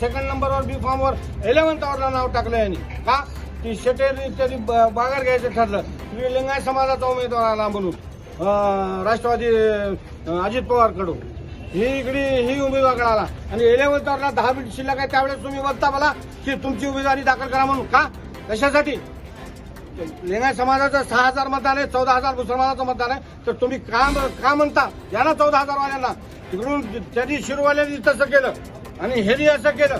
Second नंबरवर बी फॉर्मवर eleventh नाव टाकलं यांनी. का? ती शेटेरी इत्यादी ब- बागार घ्यायचं ठरलं. तुम्ही लिंगाय समाजाचा उमेदवार आला म्हणून. राष्ट्रवादी अजित पवारकडून. ही इकडे ही उमेदवार आला. आणि इलेव्हन्थ आवरला दहा मिनिट शिल्लक आहे त्यावेळेस तुम्ही बघता मला की तुमची उमेदवारी दाखल करा म्हणून. का? कशासाठी? लिंगाय समाजाचं सहा हजार मतदान आहे चौदा हजार मुसलमानाचं मतदान आहे. तर तुम्ही का का म्हणता? या चौदा हजार वाल्यांना तिकडून त्यांनी शिरवाल्यांनी तसं केलं. आणि हेनी असं केलं.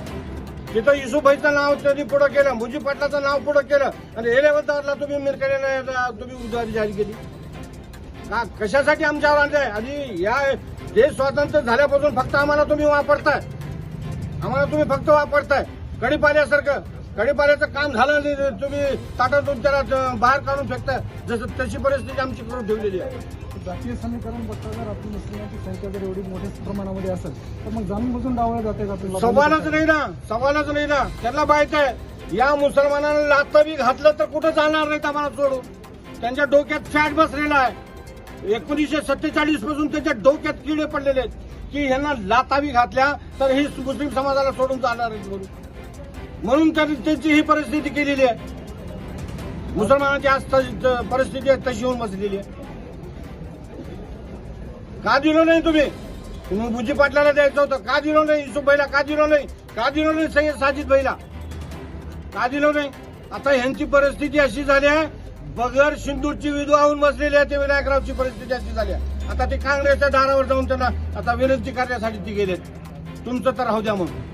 तिथं युसुफाईचं नाव त्यांनी पुढं केलं मुजी पाटलाचं नाव पुढं केलं आणि एलेवंतावरला तुम्ही मिरकलेला तुम्ही उमेदवारी जाहीर केली. का कशासाठी आमच्यावर आणलंय आणि या देश स्वातंत्र्य झाल्यापासून फक्त आम्हाला तुम्ही वापरताय. आम्हाला तुम्ही फक्त वापरताय. कडीपाल्यासारखं कडीपाल्याचं काम झालं नाही तुम्ही ताटातून त्याला बाहेर काढून फेकताय. जसं तशी परिस्थिती आमची करून ठेवलेली आहे. जातीय समीकरण बघता जर आपली मुस्लिमांची संख्या जर एवढी मोठ्या प्रमाणामध्ये असेल तर मग जाणून बसून डावळ जाते का आपल्याला? सवालच नाही ना सवालच नाही ना. त्यांना माहीत आहे या मुसलमानांना लातवी घातलं तर कुठं जाणार नाहीत आम्हाला सोडून? त्यांच्या डोक्यात फॅट बसलेला आहे. एकोणीसशे सत्तेचाळीसपासून त्यांच्या डोक्यात किडे पडलेले आहेत की यांना लातावी घातल्या तर ही मुस्लिम समाजाला सोडून जाणार आहेत म्हणून. म्हणून त्यांनी त्यांची ही परिस्थिती केलेली आहे. मुसलमानांची आज तशी- परिस्थिती आहे तशी होऊन बसलेली आहे. का दिलं नाही तुम्ही. तुम्ही बुजी पाटलाला द्यायचं होतं का दिलं नाही युसुफ भाईला का दिलं नाही. का दिलं नाही सय्यद साजिद भाईला का दिलं नाही. आता ह्यांची परिस्थिती अशी झाली आहे. बगर सिंदूरची विधवा होऊन बसलेली आहे ते विनायकरावची परिस्थिती अशी झाली आहे. आता ते काँग्रेसच्या दारावर जाऊन त्यांना आता विनंती करण्यासाठी ती गेलेत. तुमचं तर राहू द्या म्हणून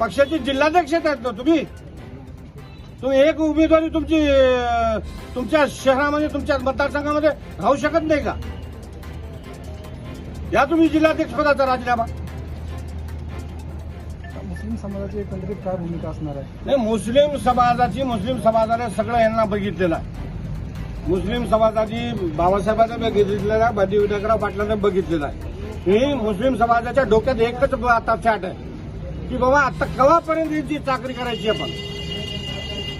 पक्षाचे जिल्हाध्यक्ष आहेत ना तुम्ही? तुम्ही एक उमेदवारी तुमची तुमच्या शहरामध्ये तुमच्या मतदारसंघामध्ये राहू शकत नाही का? या तुम्ही जिल्हाध्यक्ष पदाचा राजीनामा. मुस्लिम समाजाची एकंदरीत काय भूमिका असणार आहे? नाही मुस्लिम समाजाची मुस्लिम समाजाने सगळं यांना बघितलेलं आहे. मुस्लिम समाजाची बाबासाहेबांना बघितलेलं आहे बदी विनायकराव पाटलांना बघितलेलं आहे. ही मुस्लिम समाजाच्या डोक्यात एकच आता फॅट आहे की बाबा आता केव्हापर्यंत यांची चाकरी करायची आपण?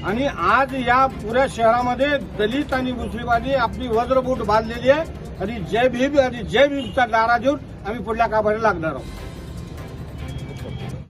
आणि आज या पुऱ्या शहरामध्ये दलित आणि मुस्लिमांनी आपली वज्रबूट बांधलेली आहे आणि जय भीम आणि जय भीमचा नारा देऊन आम्ही पुढल्या कामाला लागणार आहोत.